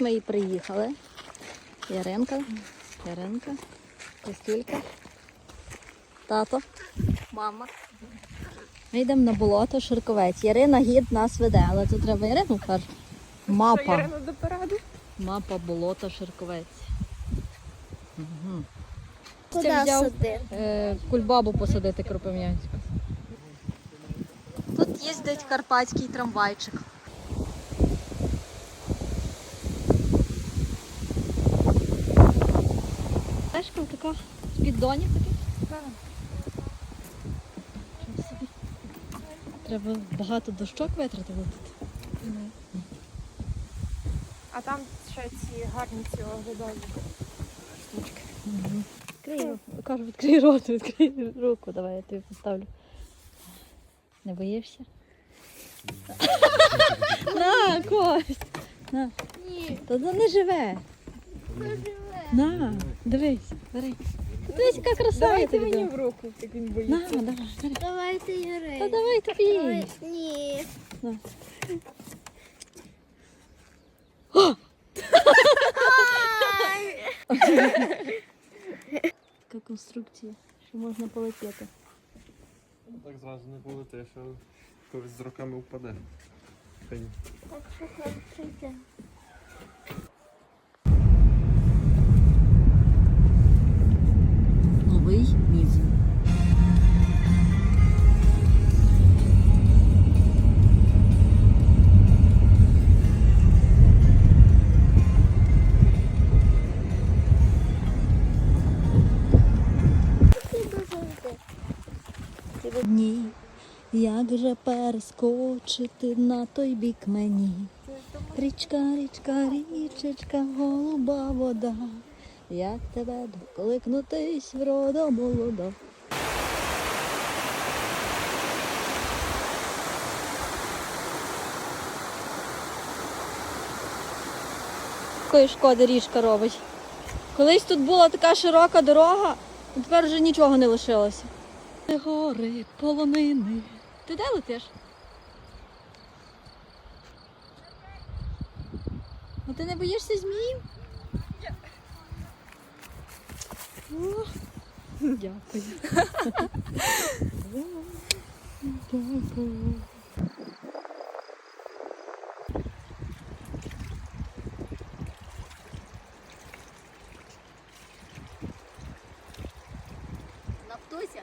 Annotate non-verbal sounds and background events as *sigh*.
Ми і приїхали. Яринка, Яринка, Костюлька, тато, мама. Ми йдемо на болото Ширковець. Ярина гід нас веде, але це треба Ярину перш. Мапа. Ірина до параду. Мапа болота Ширковець. Угу. Куди взяв? Е, кульбабу посадити кропивнянську. Тут їздить карпатський трамвайчик. Тежка така з піддонів таких. Треба багато дощок витратити тут. А там ще ці гарні ці оглядові штучки. Відкрий, кажу, відкрий рот, відкрий руку, давай я тобі поставлю. Не боїшся? *laughs* На, Кость! На. Ні, Та воно не живе. На, дивись, бери. Дивись, яка краса я Давайте тобі мені дам. в руку, як він На, боїться. давай, бери. Давайте. Та давай тобі. Давай. Ні. На. Така конструкція, що можна полетіти. Так зразу не полетиш, а колись з роками впаде. Пень. Так що хочете. Ні, як же перескочити на той бік мені? Річка, річка, річечка, голуба вода. Як тебе докликнутись врода молода? Якої шкоди річка робить. Колись тут була така широка дорога, а тепер вже нічого не лишилося гори, полонини. Ти де летиш? А ти не боїшся зміїв? О, Дякую. Дякую. Наптуся.